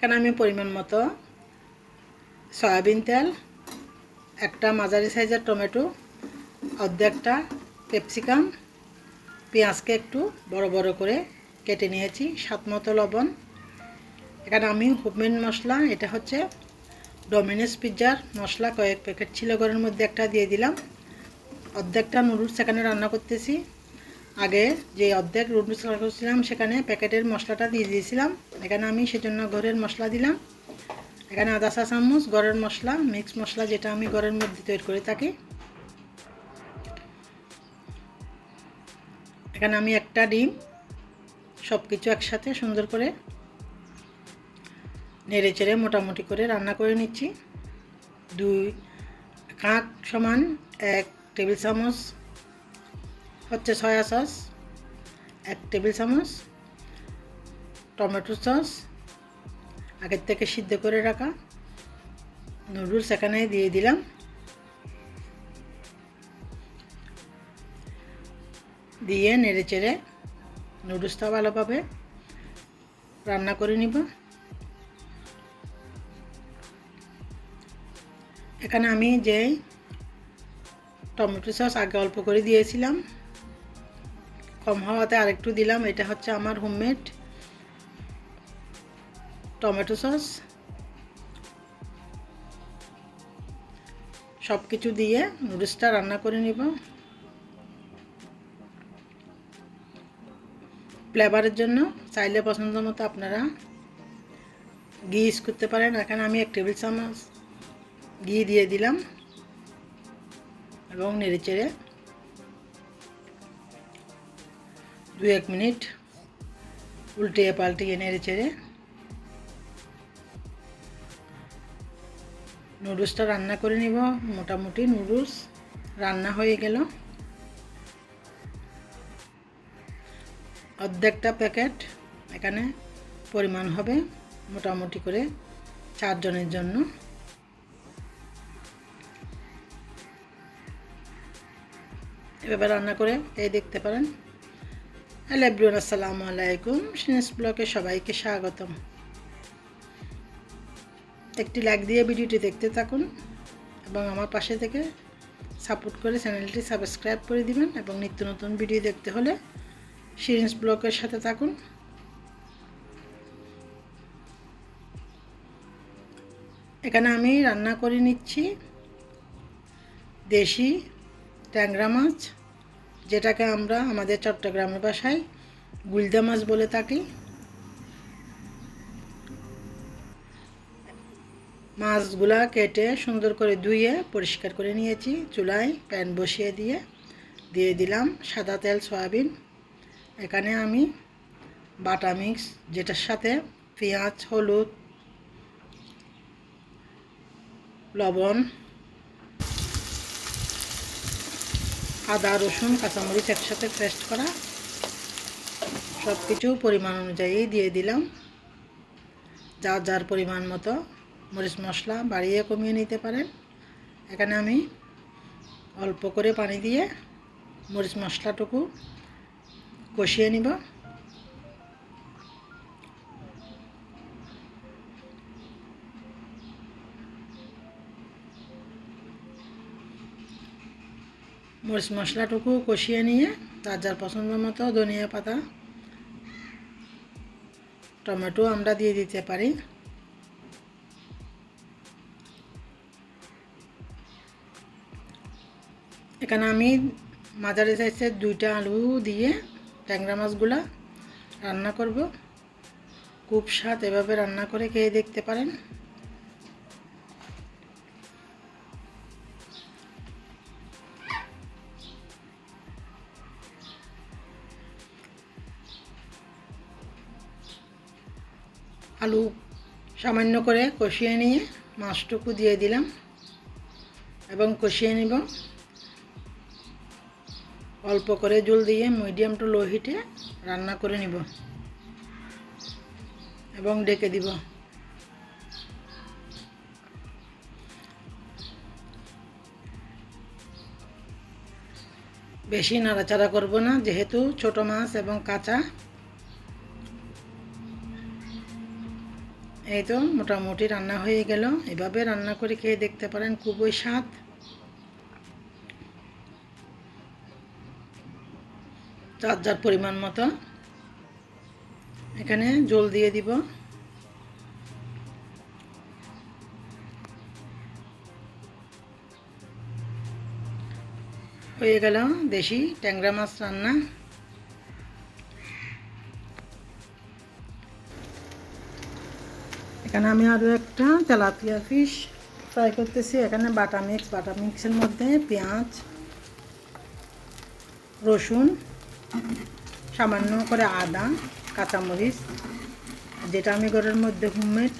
এখানে আমি পরিমাণ মতো সয়াবিন তেল, একটা মাঝারি সাইজের টমেটো, অর্ধেকটা ক্যাপসিকাম, পেঁয়াজকে একটু বড় বড় করে কেটে নিয়েছি সাত মতো লবণ। এখানে আমি হোমমেড মশলা, এটা হচ্ছে ডমিনোস পিৎজার মশলা, কয়েক প্যাকেট ছিল ঘরের মধ্যে একটা দিয়ে দিলাম। অর্ধেকটা নুডলস এখানে রান্না করতেছি। আগে যে অর্ধেক রুট রান্না করছিলাম, সেখানে প্যাকেটের মশলাটা দিয়ে দিয়েছিলাম। এখানে আমি সেজন্য ঘরের মশলা দিলাম। এখানে আদা চা চামচ, ঘরের মশলা মিক্স মশলা যেটা আমি ঘরের মধ্যে তৈরি করে থাকি। এখানে আমি একটা ডিম সব কিছু একসাথে সুন্দর করে নেড়ে চেড়ে মোটামুটি করে রান্না করে নিচ্ছি। দুই কাঁক সমান এক টেবিল চামচ হচ্ছে সয়া সস, এক টেবিল চামচ, টমেটো সস, আগের থেকে সিদ্ধ করে রাখা নুডলস এখানে দিয়ে দিলাম। দিয়ে নেড়ে চেড়ে নুডলসটা ভালোভাবে রান্না করে নিব। এখানে আমি যে টমেটো সস আগে অল্প করে দিয়েছিলাম কম হওয়াতে আরেকটু দিলাম। এটা হচ্ছে আমার হোমমেড টমেটো সস। সব কিছু দিয়ে নুডলসটা রান্না করে নিব। ফ্লেভারের জন্য চাইলে পছন্দ মতো আপনারা ঘি ইউজ করতে পারেন। এখানে আমি এক টেবিল চামচ ঘি দিয়ে দিলাম এবং নেড়ে চেড়ে দু এক মিনিট উল্টিয়ে পাল্টিয়ে নেড়ে চেড়ে নুডলসটা রান্না করে নিব, মোটামুটি নুডলস রান্না হয়ে গেল। অর্ধেকটা প্যাকেট এখানে পরিমাণ হবে মোটামুটি করে চারজনের জন্য। এভাবে রান্না করে এই দেখতে পারেন। হ্যালো এভরিওয়ান, আসসালামু আলাইকুম। সিনেস ব্লকে সবাইকে স্বাগতম। একটি লাইক দিয়ে ভিডিওটি দেখতে থাকুন এবং আমার পাশে থেকে সাপোর্ট করে চ্যানেলটি সাবস্ক্রাইব করে দিবেন এবং নিত্য নতুন ভিডিও দেখতে হলে সিরিন্স ব্লকের সাথে থাকুন। এখানে আমি রান্না করে নিচ্ছি দেশি ট্যাংরা মাছ যেটাকে আমরা আমাদের চট্টগ্রামের ভাষায় গুলদা মাছ বলে থাকি। মাছগুলা কেটে সুন্দর করে ধুয়ে পরিষ্কার করে নিয়েছি, চুলায় প্যান বসিয়ে দিয়ে। দিয়ে দিলাম সাদা তেল, সয়াবিন। এখানে আমি বাটা মিক্স, যেটার সাথে পেঁয়াজ, হলুদ, লবণ আদা, রসুন, কাঁচামরিচ একসাথে পেস্ট করা সব কিছু পরিমাণ অনুযায়ী দিয়ে দিলাম। যার যার পরিমাণ মতো মরিচ মশলা বাড়িয়ে কমিয়ে নিতে পারেন। এখানে আমি অল্প করে পানি দিয়ে মরিচ মশলাটুকু কষিয়ে নিব। মরিচ মশলাটুকু কষিয়ে নিয়ে, তার যার পছন্দ মতো ধনিয়া পাতা, টমেটো, আমরা দিয়ে দিতে পারি। এখানে আমি মাঝারি সাইজের দুইটা আলু দিয়ে ট্যাংরা মাছগুলা রান্না করব। খুব স্বাদ এভাবে রান্না করে খেয়ে দেখতে পারেন। আলু সামান্য করে কষিয়ে নিয়ে মাছটুকু দিয়ে দিলাম এবং কষিয়ে নিব। অল্প করে জল দিয়ে মিডিয়াম টু লো হিটে রান্না করে নিব এবং ডেকে দিব। বেশি নাড়াচাড়া করব না, যেহেতু ছোট মাছ এবং কাঁচা এই তো মোটামুটি রান্না হয়ে গেল। এভাবে রান্না করে খেয়ে দেখতে পারেন খুবই স্বাদ। যার যার পরিমাণ মতো। এখানে জল দিয়ে দিব। হয়ে গেল দেশি ট্যাংরা মাছ রান্না। এখানে আমি আরও একটা তেলাপিয়া ফিশ ফ্রাই করতেছি। এখানে বাটা মিক্স বাটা মিক্সের মধ্যে পেঁয়াজ, রসুন, সামান্য করে আদা, কাঁচামরিচ, যেটা আমি ঘরের মধ্যে হোমমেড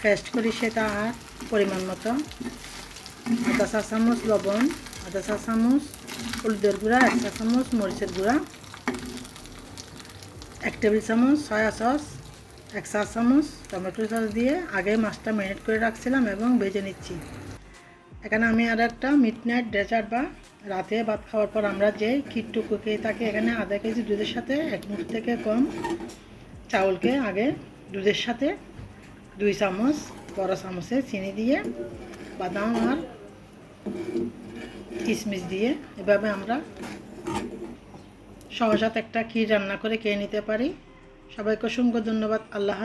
ফেস্ট করি সেটা আর পরিমাণ মতো। আধা চা চামচ, লবণ আধা চা চামচ, হলুদের গুঁড়া, এক চা চামচ, মরিচের গুঁড়া, এক টেবিল চামচ, সয়া সস এক চা চামচ টমেটো সস দিয়ে আগে মাছটা ম্যারিনেট করে রাখছিলাম এবং ভেজে নিচ্ছি। এখানে আমি আর একটা মিড নাইট ডেজার্ট বা রাতে ভাত খাওয়ার পর আমরা যে কিটটুকু খেয়ে থাকি, এখানে আধা কেজি দুধের সাথে এক মুঠ থেকে কম চাউলকে আগে দুধের সাথে দুই চামচ বড় চামচে চিনি দিয়ে, বাদাম আর কিশমিশ দিয়ে এভাবে আমরা সহজাত একটা ক্ষীর রান্না করে খেয়ে নিতে পারি। সবাইকে অসংখ্য ধন্যবাদ আল্লাহ।